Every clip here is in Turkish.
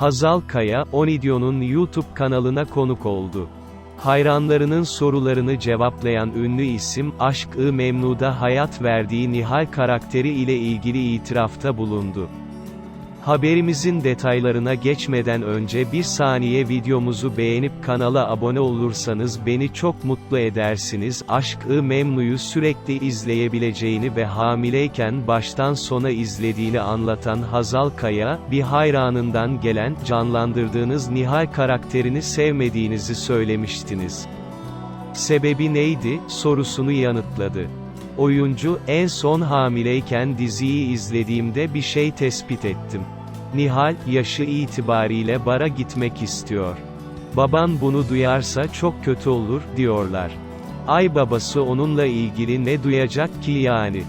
Hazal Kaya, Onidio'nun YouTube kanalına konuk oldu. Hayranlarının sorularını cevaplayan ünlü isim, Aşk-ı Memnu'da hayat verdiği Nihal karakteri ile ilgili itirafta bulundu. Haberimizin detaylarına geçmeden önce bir saniye videomuzu beğenip kanala abone olursanız beni çok mutlu edersiniz. Aşk-ı Memnu'yu sürekli izleyebileceğini ve hamileyken baştan sona izlediğini anlatan Hazal Kaya, bir hayranından gelen, canlandırdığınız Nihal karakterini sevmediğinizi söylemiştiniz. Sebebi neydi, sorusunu yanıtladı. Oyuncu, en son hamileyken diziyi izlediğimde bir şey tespit ettim. Nihal, yaşı itibariyle bara gitmek istiyor. Baban bunu duyarsa çok kötü olur, diyorlar. Ay babası onunla ilgili ne duyacak ki yani?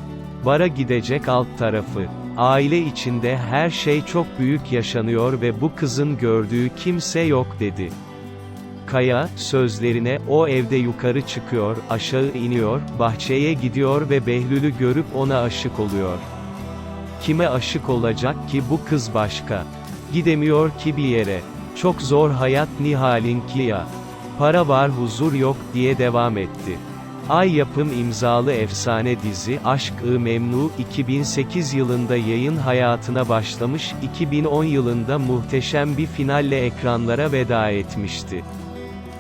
Bara gidecek alt tarafı. Aile içinde her şey çok büyük yaşanıyor ve bu kızın gördüğü kimse yok dedi. Kaya, sözlerine, o evde yukarı çıkıyor, aşağı iniyor, bahçeye gidiyor ve Behlül'ü görüp ona aşık oluyor. Kime aşık olacak ki bu kız başka? Gidemiyor ki bir yere. Çok zor hayat Nihal'inki ya. Para var huzur yok, diye devam etti. Ay yapım imzalı efsane dizi Aşk-ı Memnu 2008 yılında yayın hayatına başlamış, 2010 yılında muhteşem bir finalle ekranlara veda etmişti.